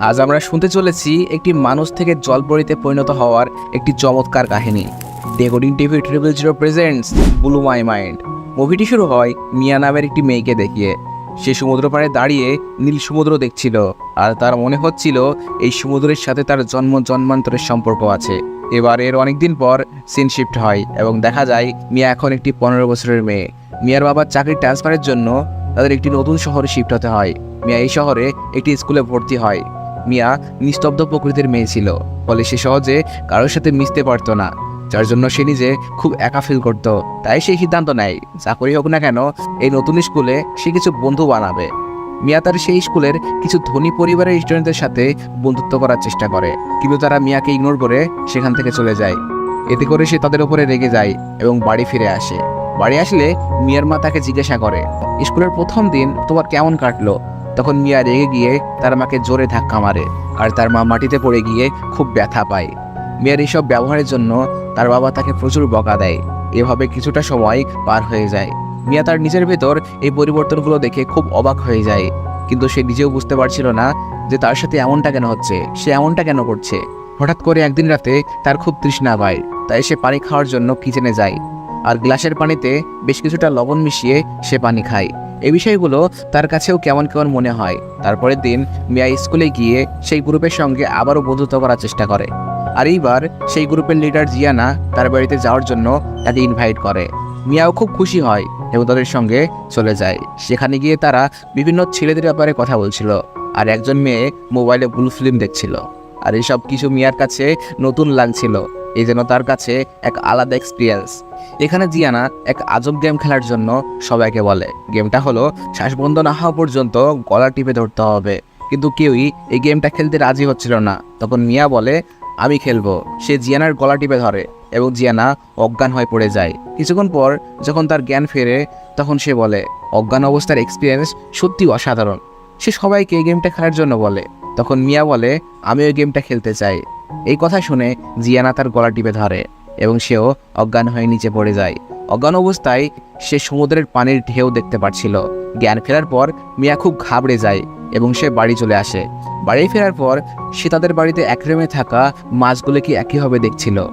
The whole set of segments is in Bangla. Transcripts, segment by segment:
আজ আমরা শুনতে চলেছি একটি মানুষ থেকে জলপরিতে পরিণত হওয়ার একটি চমৎকার কাহিনী। Decoding TV triple zero presents blue my mind মুভিটি শুরু হয় মিয়া নামের একটি মেয়েকে দেখিয়ে। সে সমুদ্র পাড়ে দাঁড়িয়ে নীল সমুদ্র দেখছিল আর তার মনে হচ্ছিল এই সমুদ্রের সাথে তার জন্ম জন্মান্তরের সম্পর্ক আছে। এবার এর অনেকদিন পর সিন শিফট হয় এবং দেখা যায় মিয়া এখন একটি পনেরো বছরের মেয়ে। মিয়ার বাবার চাকরির ট্রান্সফারের জন্য তাদের একটি নতুন শহরে শিফট হতে হয়। মিয়া এই শহরে একটি স্কুলে ভর্তি হয়। মিয়া নিস্তব্ধ প্রকৃতির মেয়ে ছিল, ফলে সে সহজে কারোর সাথে মিশতে পারতো না, যার জন্য সে নিজে খুব একা ফিল করতো। তাই সে সিদ্ধান্ত নেয়, চাকরি হোক না কেন, এই নতুন স্কুলে সে কিছু বন্ধু বানাবে। মিয়া তার সেই স্কুলের কিছু ধনী পরিবারের স্টুডেন্টদের সাথে বন্ধুত্ব করার চেষ্টা করে, কিন্তু তারা মিয়াকে ইগনোর করে সেখান থেকে চলে যায়। এতে করে সে তাদের উপরে রেগে যায় এবং বাড়ি ফিরে আসে। বাড়ি আসলে মিয়ার মা তাকে জিজ্ঞাসা করে, স্কুলের প্রথম দিন তোমার কেমন কাটলো? তখন মিয়া রেগে গিয়ে তার মাকে জোরে ধাক্কা মারে আর তার মা মাটিতে পড়ে গিয়ে খুব ব্যথা পায়। মিয়ার এইসব ব্যবহারের জন্য তার বাবা তাকে প্রচুর বকা দেয়। এভাবে কিছুটা সময় পার হয়ে যায়। মিয়া তার নিজের ভেতর এই পরিবর্তনগুলো দেখে খুব অবাক হয়ে যায়। কিন্তু সে নিজেও বুঝতে পারছিল না যে তার সাথে এমনটা কেন হচ্ছে, সে এমনটা কেন করছে। হঠাৎ করে একদিন রাতে তার খুব তৃষ্ণা পায়, তাই সে পানি খাওয়ার জন্য কিচেনে যায়। আর গ্লাসের পানিতে বেশ কিছুটা লবণ মিশিয়ে সে পানি খায়। এই বিষয়গুলো তার কাছেও কেমন কেমন মনে হয়। তারপরের দিন মিয়া স্কুলে গিয়ে সেই গ্রুপের সঙ্গে আবারও বন্ধুত্ব করার চেষ্টা করে। আর এইবার সেই গ্রুপের লিডার জিয়ানা তার বাড়িতে যাওয়ার জন্য তাকে ইনভাইট করে। মিয়াও খুব খুশি হয় এবং তাদের সঙ্গে চলে যায়। সেখানে গিয়ে তারা বিভিন্ন ছেলেদের ব্যাপারে কথা বলছিল আর একজন মেয়ে মোবাইলে ব্লু ফিল্ম দেখছিল। আর এসব কিছু মিয়ার কাছে নতুন লাগছিল। এই যেন তার কাছে এক আলাদা এক্সপিরিয়েন্স এখানে জিয়ানা এক আজব গেম খেলার জন্য সবাইকে বলে। গেমটা হলো, শ্বাস বন্ধ না হওয়া পর্যন্ত গলা টিপে ধরতে হবে। কিন্তু কেউই এই গেমটা খেলতে রাজি হচ্ছিল না। তখন মিয়া বলে, আমি খেলব। সে জিয়ানার গলা টিপে ধরে এবং জিয়ানা অজ্ঞান হয়ে পড়ে যায়। কিছুক্ষণ পর যখন তার জ্ঞান ফেরে, তখন সে বলে, অজ্ঞান অবস্থার এক্সপিরিয়েন্স সত্যি অসাধারণ। সে সবাইকে এই গেমটা খেলার জন্য বলে। তখন মিয়া বলে আমি ওই গেমটা খেলতে চাই। এই কথা শুনে জিয়ানা তার গলা টিপে ধরে এবং সেও অজ্ঞান হয়ে নিচে পড়ে যায়। অজ্ঞান অবস্থায় সে সমুদ্রের পানির ঢেউ দেখতে পাচ্ছিল জ্ঞান ফেরার পর মিয়া খুব ঘাবড়ে যায় এবং সে বাড়ি চলে আসে। বাড়ি ফেরার পর সে তাদের বাড়িতে একরেমে থাকা মাছগুলোকে একইভাবে দেখছিল।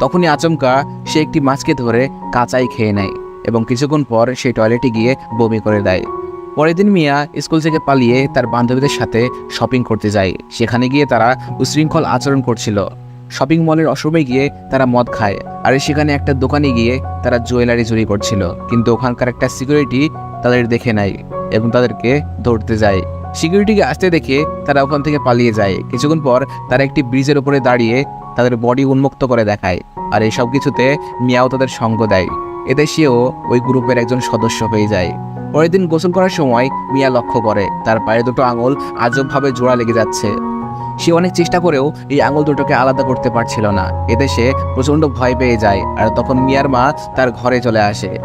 তখনই আচমকা সে একটি মাছকে ধরে কাঁচাই খেয়ে নেয় এবং কিছুক্ষণ পর সে টয়লেটে গিয়ে বমি করে দেয়। পরের দিন মিয়া স্কুল থেকে পালিয়ে তার বান্ধবীদের সাথে শপিং করতে যায়। সেখানে গিয়ে তারা উশৃঙ্খল আচরণ করছিল। শপিং মলের অসময়ে গিয়ে তারা মদ খায় আর সেখানে একটা দোকানে গিয়ে তারা জুয়েলারি চুরি করছিল। কিন্তু ওখানকার একটা সিকিউরিটি তাদের দেখে নেয় এবং তাদেরকে ধরতে যায়। সিকিউরিটিকে আসতে দেখে তারা ওখান থেকে পালিয়ে যায়। কিছুক্ষণ পর তারা একটি ব্রিজের উপরে দাঁড়িয়ে তাদের বডি উন্মুক্ত করে দেখায়। আর এই সব কিছুতে মিয়াও তাদের সঙ্গ দেয়। এতে সেও ওই গ্রুপের একজন সদস্য হয়ে যায়। পরের দিন গোসল করার সময় মিয়া লক্ষ্য করে, তার পায়ে দুটো আঙুল আজবভাবে জোড়া লেগে যাচ্ছে। সে অনেক চেষ্টা করেও এই আঙুল দুটোকে আলাদা করতে পারছিল না। এতে সে প্রচণ্ড ভয় পেয়ে যায়, আর তখন মিয়ার মা তার ঘরে চলে আসে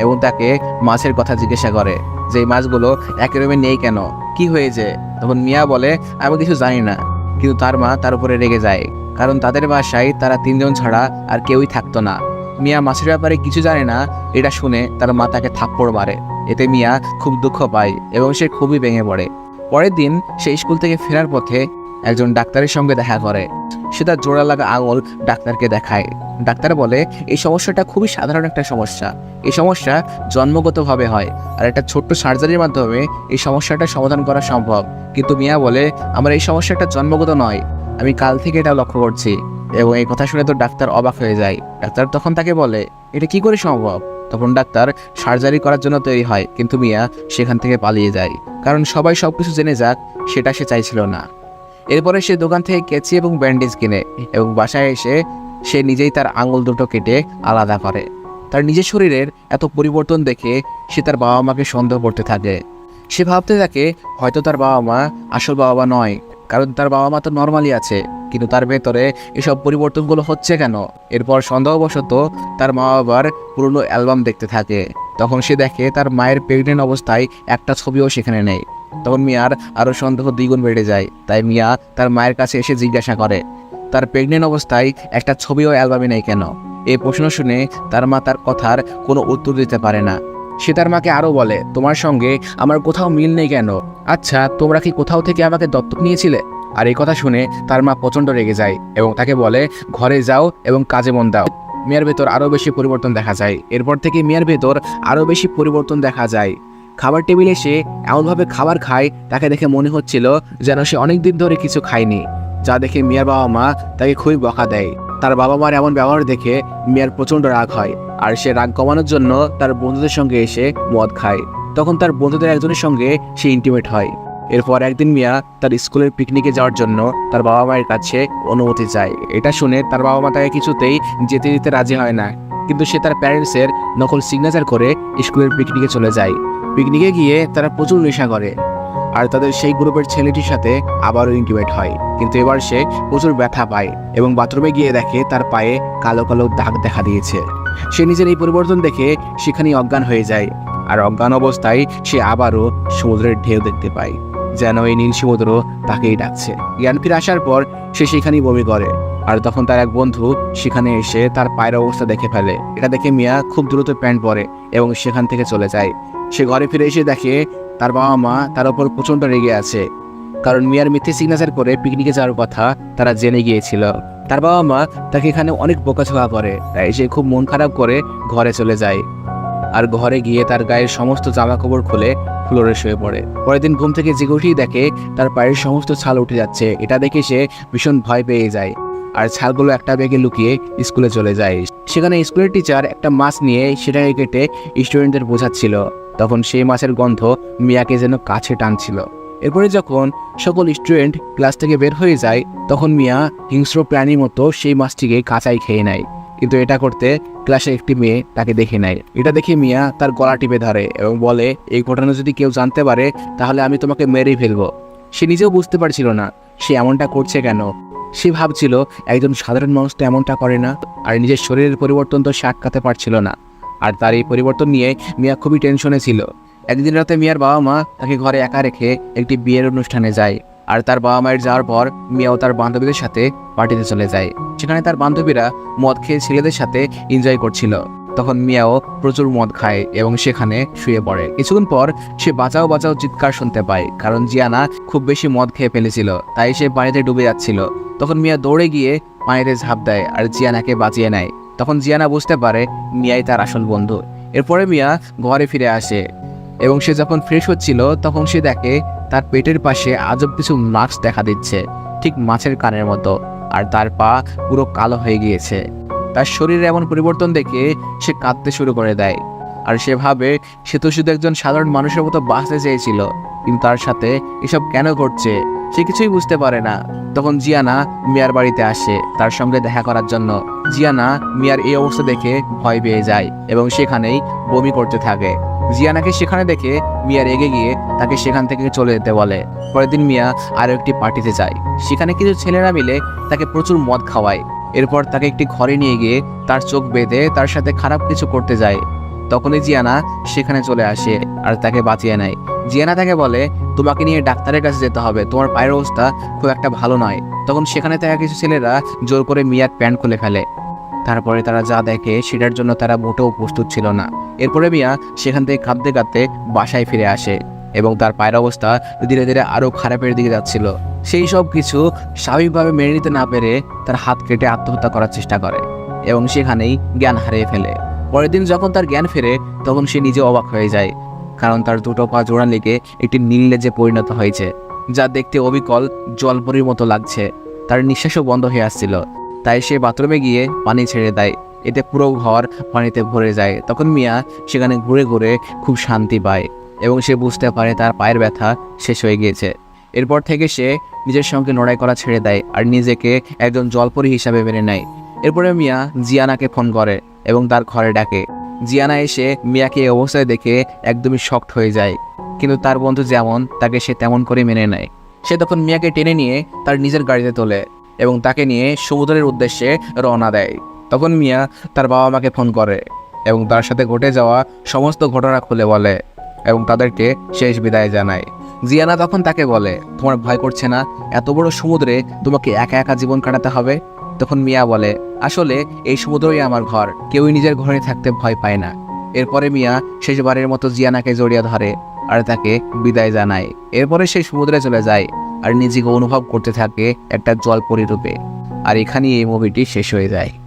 এবং তাকে মাছের কথা জিজ্ঞাসা করে যে, এই মাছগুলো একই রুমে নেই কেন? কি হয়েছে? তখন মিয়া বলে, আমি কিছু জানি না। কিন্তু তার মা তার উপরে রেগে যায়, কারণ তাদের বাসায় তারা তিনজন ছাড়া আর কেউই থাকতো না। মিয়া মাছের ব্যাপারে কিছু জানে না, এটা শুনে তার মা তাকে থাপ্পড় মারে। এতে মিয়া খুব দুঃখ পায় এবং সে খুবই ভেঙে পড়ে। পরের দিন সে স্কুল থেকে ফেরার পথে একজন ডাক্তারের সঙ্গে দেখা করে। সে তার জোড়া লাগা আঙুল ডাক্তারকে দেখায়। ডাক্তার বলে, এই সমস্যাটা খুবই সাধারণ একটা সমস্যা। এই সমস্যা জন্মগতভাবে হয় আর একটা ছোট্ট সার্জারির মাধ্যমে এই সমস্যাটা সমাধান করা সম্ভব। কিন্তু মিয়া বলে, আমার এই সমস্যাটা জন্মগত নয়। আমি কাল থেকে এটা লক্ষ্য করছি। এবং এই কথা শুনে তো ডাক্তার অবাক হয়ে যায়। ডাক্তার তখন তাকে বলে, এটা কি করে সম্ভব? তখন ডাক্তার, সার্জারি করার জন্য তৈরি হয়, কিন্তু মিয়া সেখান থেকে পালিয়ে যায়। কারণ সবাই সবকিছু জেনে যাক, সেটা সে চাইছিল না। এরপরে সে দোকান থেকে কেচি এবং ব্যান্ডেজ কিনে এবং বাসায় এসে সে নিজেই তার আঙুল দুটো কেটে আলাদা করে। তার নিজের শরীরের এত পরিবর্তন দেখে সে তার বাবা মাকে সন্দেহ করতে থাকে। সে ভাবতে থাকে, হয়তো তার বাবা মা আসল বাবা মা নয়, কারণ তার বাবা মা তো নর্মালি আছে। কিন্তু তার ভেতরে এসব পরিবর্তনগুলো হচ্ছে কেন? এরপর সন্দেহবশত তার মা বাবার পুরনো অ্যালবাম দেখতে থাকে। তখন সে দেখে তার মায়ের প্রেগনেন্ট অবস্থায় একটা ছবিও সেখানে নেই। তখন মিয়ার আরও সন্দেহ দ্বিগুণ বেড়ে যায়। তাই মিয়া তার মায়ের কাছে এসে জিজ্ঞাসা করে, তার প্রেগনেন্ট অবস্থায় একটা ছবিও অ্যালবামে নেই কেন? এই প্রশ্ন শুনে তার মা তার কথার কোনো উত্তর দিতে পারে না। সে তার মাকে আরও বলে, তোমার সঙ্গে আমার কোথাও মিল নেই কেন? আচ্ছা তোমরা কি কোথাও থেকে আমাকে দত্তক নিয়েছিলে? আর এই কথা শুনে তার মা প্রচণ্ড রেগে যায় এবং তাকে বলে, ঘরে যাও এবং কাজে মন দাও। মিয়ার ভেতর আরও বেশি পরিবর্তন দেখা যায়। এরপর থেকে মিয়ার ভেতর আরও বেশি পরিবর্তন দেখা যায়। খাবার টেবিলে সে এমনভাবে খাবার খায়, তাকে দেখে মনে হচ্ছিল যেন সে অনেক দিন ধরে কিছু খায়নি। যা দেখে মিয়ার বাবা মা তাকে খুবই বকা দেয়। তার বাবা মার এমন ব্যবহার দেখে মিয়ার প্রচণ্ড রাগ হয় আর সে রাগ কমানোর জন্য তার বন্ধুদের সঙ্গে এসে মদ খায়। তখন তার বন্ধুদের একজনের সঙ্গে সে ইন্টিমেট হয়। এরপর একদিন মিয়া তার স্কুলের পিকনিকে যাওয়ার জন্য তার বাবা মায়ের কাছে অনুমতি চায়। এটা শুনে তার বাবা মা তাকে কিছুতেই যেতে দিতে রাজি হয় না। কিন্তু সে তার প্যারেন্টসের নকল সিগনেচার করে স্কুলের পিকনিকে চলে যায়। পিকনিকে গিয়ে তারা প্রচুর নেশা করে। আর তাদের সেই গ্রুপের ছেলেটির সাথে আবারও ইন্টিমেট হয়। কিন্তু এবার সে প্রচুর ব্যথা পায় এবং বাথরুমে গিয়ে দেখে তার পায়ে কালো কালো দাগ দেখা দিয়েছে। সে নিজের এই পরিবর্তন দেখে সেখানেই অজ্ঞান হয়ে যায়। আর অজ্ঞান অবস্থায় সে আবারও সমুদ্রের ঢেউ দেখতে পায়। যেন এই নীল সমুদ্র তাকেই ডাকছে। জ্ঞান ফিরে আসার পর সে সেখানেই বমি করে। আর তখন তার এক বন্ধু সেখানে এসে তার পায়ের অবস্থা দেখে ফেলে। এটা দেখে মিয়া খুব দ্রুত প্যান্ট পরে এবং সেখান থেকে চলে যায়। সে ঘরে ফিরে এসে দেখে তার বাবা মা তার ওপর প্রচণ্ড রেগে আছে। কারণ মিয়ার মিথ্যে সিগনেচার করে পিকনিকে যাওয়ার কথা তারা জেনে গিয়েছিল। তার বাবা মা তাকে এখানে অনেক বোকাঝোকা করে, তাই সে খুব মন খারাপ করে ঘরে চলে যায়। আর ঘরে গিয়ে তার গায়ের সমস্ত জামা কাপড় খুলে ফ্লোরে শুয়ে পড়ে। পরের দিন ঘুম থেকে জেগে উঠেই দেখে তার পায়ের সমস্ত ছাল উঠে যাচ্ছে। এটা দেখে সে ভীষণ ভয় পেয়ে যায় আর ছালগুলো একটা ব্যাগে লুকিয়ে স্কুলে চলে যায়। সেখানে স্কুলের টিচার একটা মাছ নিয়ে সেটাকে কেটে স্টুডেন্টদের বোঝাচ্ছিল। তখন সেই মাছের গন্ধ মিয়াকে যেন কাছে টানছিল। এরপরে যখন সকল স্টুডেন্ট ক্লাস থেকে বের হয়ে যায়, তখন মিয়া হিংস্র প্রাণীর মতো সেই মাছটিকে কাঁচাই খেয়ে নেয়। কিন্তু এটা করতে ক্লাসে একটি মেয়ে তাকে দেখে নেয়। এটা দেখে মিয়া তার গলা টিপে ধরে এবং বলে, এই ঘটনা যদি কেউ জানতে পারে, তাহলে আমি তোমাকে মেরেই ফেলব। সে নিজেও বুঝতে পারছিল না, সে এমনটা করছে কেন? সে ভাবছিল, একজন সাধারণ মানুষ তো এমনটা করে না, আর নিজের শরীরের পরিবর্তন তো সে আটকাতে পারছিল না। আর তার এই পরিবর্তন নিয়ে মিয়া খুবই টেনশনে ছিল। একদিন রাতে মিয়ার বাবা মা তাকে ঘরে একা রেখে একটি বিয়ের অনুষ্ঠানে যায়। আর তার বাবা মায়ের যাওয়ার পর মিয়াও তার বান্ধবীদের সাথে পার্টিতে চলে যায়। সেখানে তার বান্ধবীরা মদ খেয়ে ছেলেদের সাথে এনজয় করছিল। তখন মিয়াও প্রচুর মদ খায় এবং সেখানে শুয়ে পড়ে। কিছুক্ষণ পর সে বাঁচাও বাঁচাও চিৎকার শুনতে পায়, কারণ জিয়ানা খুব বেশি মদ খেয়ে ফেলেছিল, তাই সে পানিতে ডুবে যাচ্ছিল। তখন মিয়া দৌড়ে গিয়ে পানিতে ঝাঁপ দেয় আর জিয়ানাকে বাঁচিয়ে নেয়। তখন জিয়ানা বুঝতে পারে মিয়াই তার আসল বন্ধু। এরপরে মিয়া ঘরে ফিরে আসে এবং সে যখন ফ্রেশ হচ্ছিল, তখন সে দেখে তার পেটের পাশে আজব কিছু মার্কস দেখা দিচ্ছে, ঠিক মাছের কানের মতো। আর তার পা পুরো কালো হয়ে গিয়েছে। তার শরীরে এমন পরিবর্তন দেখে সে কাঁদতে শুরু করে দেয়। আর সে ভাবে সে তো শুধু একজন সাধারণ মানুষের মতো বাঁচতে চেয়েছিল, কিন্তু তার সাথে এসব কেন ঘটছে? সে কিছুই বুঝতে পারে না। তখন জিয়ানা মিয়ার বাড়িতে আসে, তার সঙ্গে দেখা করার জন্য। জিয়ানা মিয়ার এই অবস্থা দেখে ভয় পেয়ে যায় এবং সেখানেই বমি করতে থাকে। জিয়ানাকে সেখানে দেখে মিয়া রেগে গিয়ে তাকে সেখান থেকে চলে যেতে বলে। পরের দিন মিয়া আরও একটি পার্টিতে যায়। সেখানে কিছু ছেলেরা মিলে তাকে প্রচুর মদ খাওয়ায়। এরপর তাকে একটি ঘরে নিয়ে গিয়ে তার চোখ বেঁধে তার সাথে খারাপ কিছু করতে যায়। তখনই জিয়ানা সেখানে চলে আসে আর তাকে বাঁচিয়ে নেয়। জিয়ানা তাকে বলে, তোমাকে নিয়ে ডাক্তারের কাছে যেতে হবে। তোমার পায়ের অবস্থা খুব একটা ভালো নয়। তখন সেখানে থাকা কিছু ছেলেরা জোর করে মিয়ার প্যান্ট খুলে ফেলে। তারপরে তারা যা দেখে, সেটার জন্য তারা মোটেও প্রস্তুত ছিল না। এরপরে মিয়া সেখান থেকে কাঁদতে কাঁদতে বাসায় ফিরে আসে এবং তার পায়ের অবস্থা ধীরে ধীরে আরও খারাপের দিকে যাচ্ছিল। সেই সব কিছু স্বাভাবিকভাবে মেনে নিতে না পেরে তার হাত কেটে আত্মহত্যা করার চেষ্টা করে এবং সেখানেই জ্ঞান হারিয়ে ফেলে। পরের দিন যখন তার জ্ঞান ফেরে, তখন সে নিজে অবাক হয়ে যায়। কারণ তার দুটো পা জোড়া লেগে একটি নীল লেজে পরিণত হয়েছে, যা দেখতে অবিকল জলপরির মতো লাগছে। তার নিঃশ্বাসও বন্ধ হয়ে আসছিল। তাই সে বাথরুমে গিয়ে পানি ছেড়ে দেয়। এতে পুরো ঘর পানিতে ভরে যায়। তখন মিয়া সেখানে ঘুরে ঘুরে খুব শান্তি পায় এবং সে বুঝতে পারে তার পায়ের ব্যথা শেষ হয়ে গিয়েছে। এরপর থেকে সে নিজের সঙ্গে লড়াই করা ছেড়ে দেয় আর নিজেকে একজন জলপরি হিসাবে মেনে নেয়। এরপরে মিয়া জিয়ানাকে ফোন করে এবং তার ঘরে ডাকে। জিয়ানা এসে মিয়াকে এই অবস্থায় দেখে একদমই শক্ট হয়ে যায়। কিন্তু তার বন্ধু যেমন, তাকে সে তেমন করে মেনে নেয়। সে তখন মিয়াকে টেনে নিয়ে তার নিজের গাড়িতে তোলে এবং তাকে নিয়ে সমুদ্রের উদ্দেশ্যে রওনা দেয়। তখন মিয়া তার বাবা মাকে ফোন করে এবং তার সাথে ঘটে যাওয়া সমস্ত ঘটনা খুলে বলে এবং তাদেরকে শেষ বিদায় জানায়। জিয়ানা তখন তাকে বলে, তোমার ভয় করছে না? এত বড় সমুদ্রে তোমাকে একা একা জীবন কাটাতে হবে? তখন মিয়া বলে, আসলে এই সমুদ্রই আমার ঘর, কেউই নিজের ঘরে থাকতে ভয় পায় না। এরপরে মিয়া শেষবারের মতো জিয়ানাকে জড়িয়ে ধরে আর তাকে বিদায় জানায়। এরপরে সেই সমুদ্রে চলে যায় আর নিজেকে অনুভব করতে থাকে একটা জল পরিরূপে আর এখানেই এই মুভিটি শেষ হয়ে যায়।